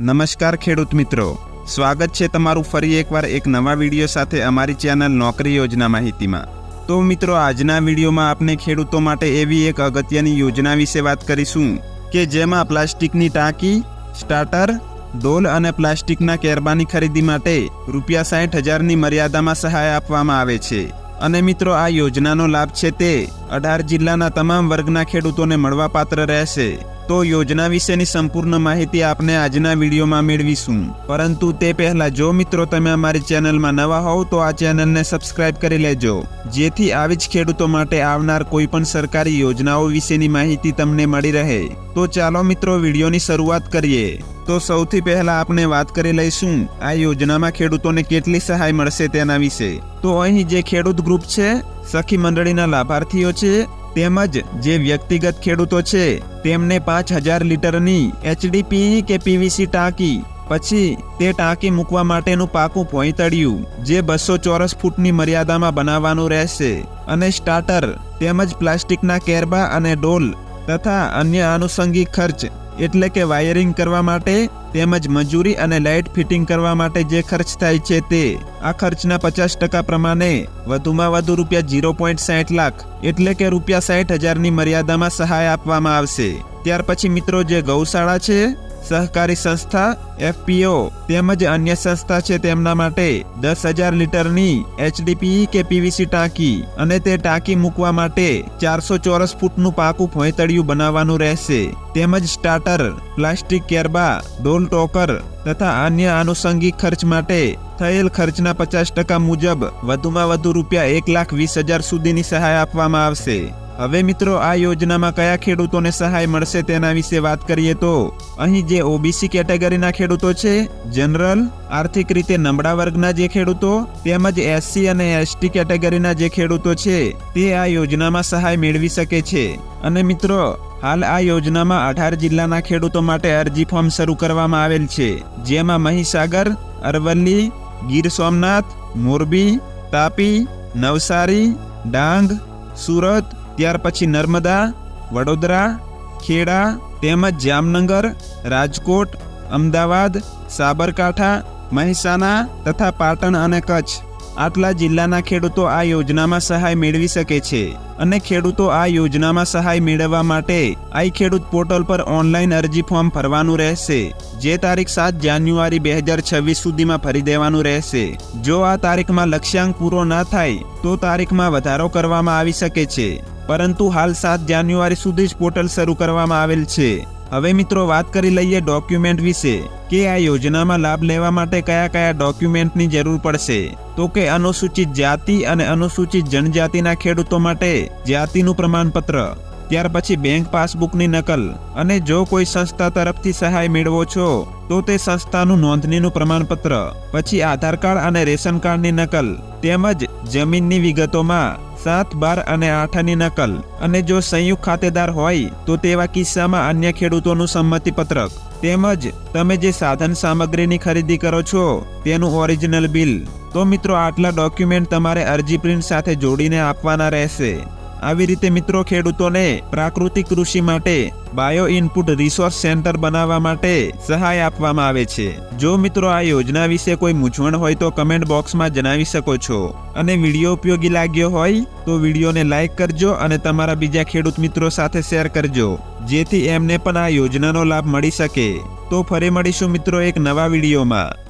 નમસ્કાર ખેડૂત મિત્રો. સ્વાગત છે તમારું ફરી એકવાર એક નવા વીડિયો સાથે અમારી ચેનલ નોકરી યોજના માહિતીમાં. તો મિત્રો, આજના વિડીયોમાં આપણે ખેડૂતો માટે એવી એક અગત્યની યોજના વિશે વાત કરીશું કે જેમાં પ્લાસ્ટિકની ટાંકી, સ્ટાર્ટર, ડોલ અને પ્લાસ્ટિકના કેરબાની ખરીદી માટે રૂપિયા સાઠ હજારની મર્યાદામાં સહાય આપવામાં આવે છે. અને મિત્રો, આ યોજનાનો લાભ છે તે અઢાર જિલ્લાના તમામ વર્ગના ખેડૂતોને મળવાપાત્ર રહેશે. તો યોજના વિશેની સંપૂર્ણ માહિતી આપને આજના વિડીયોમાં મેળવીશું. પરંતુ તે પહેલા જો મિત્રો તમે અમારી ચેનલમાં નવા હોવ તો આ ચેનલને સબસ્ક્રાઇબ કરી લેજો. જેથી આવી જ ખેડૂતો માટે આવનાર કોઈ પણ સરકારી યોજનાઓ વિશેની માહિતી તમને મળી રહે. તો ચાલો મિત્રો વિડીયોની શરૂઆત કરીએ. તો સૌથી પહેલા આપણે વાત કરી લઈશું, આ યોજનામાં ખેડૂતોને કેટલી સહાય મળશે તેના વિશે. તો અહીં જે ખેડૂત ગ્રુપ છે, સખી મંડળીના લાભાર્થીઓ છે તેમજ જે વ્યક્તિગત ખેડૂતો છે, તેમને પાંચ હજાર લીટરની એચડીપી કે પીવીસી ટાંકી, પછી તે ટાંકી મૂકવા માટેનું પાકું પોઈતળિયું, જે બસો ચોરસ ફૂટની મર્યાદામાં બનાવવાનું રહેશે, અને સ્ટાર્ટર, તેમજ પ્લાસ્ટિકના કેરબા અને ડોલ, તથા અન્ય આનુષંગિક ખર્ચ. એટલે કે વાયરિંગ કરવા માટે, તેમજ મજૂરી અને લાઇટ ફિટિંગ કરવા માટે જે ખર્ચ થાય છે તે. આ ખર્ચના પચાસ ટકા પ્રમાણે વધુમાં વધુ રૂપિયા ઝીરો પોઈન્ટ સાઠ લાખ એટલે કે રૂપિયા સાઠ હજારની મર્યાદામાં સહાય આપવામાં આવશે. ત્યાર પછી મિત્રો, જે ગૌશાળા છે સહકારી સંસ્થા, એફપીઓ તેમજ અન્ય સંસ્થા છે તેમના માટે દસ હજાર લીટરની એચડીપી કે પીવીસી ટાંકી અને તે ટાંકી મૂકવા માટે ચારસો ચોરસ ફૂટનું પાકું ભોંયતળિયું બનાવવાનું રહેશે. તેમજ સ્ટાર્ટર, પ્લાસ્ટિક કેરબા, ડોલ ટોકર તથા અન્ય આનુષંગિક ખર્ચ માટે થયેલ ખર્ચના પચાસ ટકા મુજબ વધુમાં વધુ રૂપિયા એક લાખ વીસ હજાર સુધીની સહાય આપવામાં આવશે. હવે મિત્રો, આ યોજનામાં કયા ખેડૂતોને સહાય મળશે તેના વિશે વાત કરીએ તો, અહીં જે ઓબીસી કેટેગરીના ખેડૂતો છે, જનરલ, આર્થિક રીતે નબળા વર્ગના જે ખેડૂતો, તેમજ એસસી અને એસટી કેટેગરીના જે ખેડૂતો છે, તે આ યોજનામાં સહાય મેળવી શકે છે. અને મિત્રો, હાલ આ યોજનામાં અઢાર જિલ્લાના ખેડૂતો માટે અરજી ફોર્મ શરૂ કરવામાં આવેલ છે, જેમાં મહીસાગર, અરવલ્લી, ગીર સોમનાથ, મોરબી, તાપી, નવસારી, ડાંગ, સુરત ત્યાર પછી નર્મદા, વડોદરા, ખેડા, તેમજ જામનગર, રાજકોટ, અમદાવાદ, સાબરકાંઠા, મહેસાણા તથા પાટણ અને કચ્છ. આટલા જિલ્લાના ખેડૂતો આ યોજનામાં સહાય મેળવી શકે છે અને ખેડૂતો આ યોજનામાં સહાય મેળવવા માટે આઈ ખેડૂત પોર્ટલ પર ઓનલાઈન અરજી ફોર્મ ભરવાનું રહેશે, જે તારીખ સાત જાન્યુઆરી બે હજાર છવ્વીસ સુધીમાં ભરી દેવાનું રહેશે. જો આ તારીખમાં લક્ષ્યાંક પૂરો ના થાય, તો તારીખમાં વધારો કરવામાં આવી શકે છે. પરંતુ હાલ સાત જાન્યુઆરી સુધી જ પોર્ટલ શરૂ કરવામાં આવેલ છે. હવે મિત્રો વાત કરી લઈએ ડોક્યુમેન્ટ વિશે, કે આ યોજનામાં લાભ લેવા માટે કયા કયા ડોક્યુમેન્ટની જરૂર પડશે? તો કે અનુસૂચિત જાતિ અને અનુસૂચિત જનજાતિના ખેડૂતો માટે જાતિનું પ્રમાણપત્ર. ત્યાર પછી બેંક પાસબુકની નકલ. અને જો કોઈ સંસ્થા તરફથી સહાય મેળવો છો, તો તે સંસ્થાનું નોંધણીનું પ્રમાણપત્ર, પછી આધાર કાર્ડ અને રેશન કાર્ડની નકલ, તેમજ જમીનની વિગતોમાં સાત બાર અને આઠની નકલ. અને જો સંયુક્ત ખાતેદાર હોય, તો તેવા કિસ્સામાં અન્ય ખેડૂતોનું સંમતિપત્રક. તેમજ તમે જે સાધન સામગ્રીની ખરીદી કરો છો, તેનું ઓરિજિનલ બિલ તો મિત્રો, આટલા ડોક્યુમેન્ટ તમારે અરજી પ્રિન્ટ સાથે જોડીને આપવાના રહેશે. આવી રીતે મિત્રો ખેડૂતોને પ્રાકૃતિક કૃષિ માટે બાયો ઇનપુટ રિસોર્સ સેન્ટર બનાવવા માટે સહાય આપવામાં આવે છે. જો મિત્રો આ યોજના વિશે કોઈ મૂંઝવણ હોય તો કમેન્ટ બોક્સમાં જણાવી શકો છો. અને વીડિયો ઉપયોગી લાગ્યો હોય તો વિડીયોને લાઇક કરજો અને તમારા બીજા ખેડૂત મિત્રો સાથે શેર કરજો, જેથી એમને પણ આ યોજનાનો લાભ મળી શકે. તો ફરી મળીશું મિત્રો એક નવા વિડીયોમાં.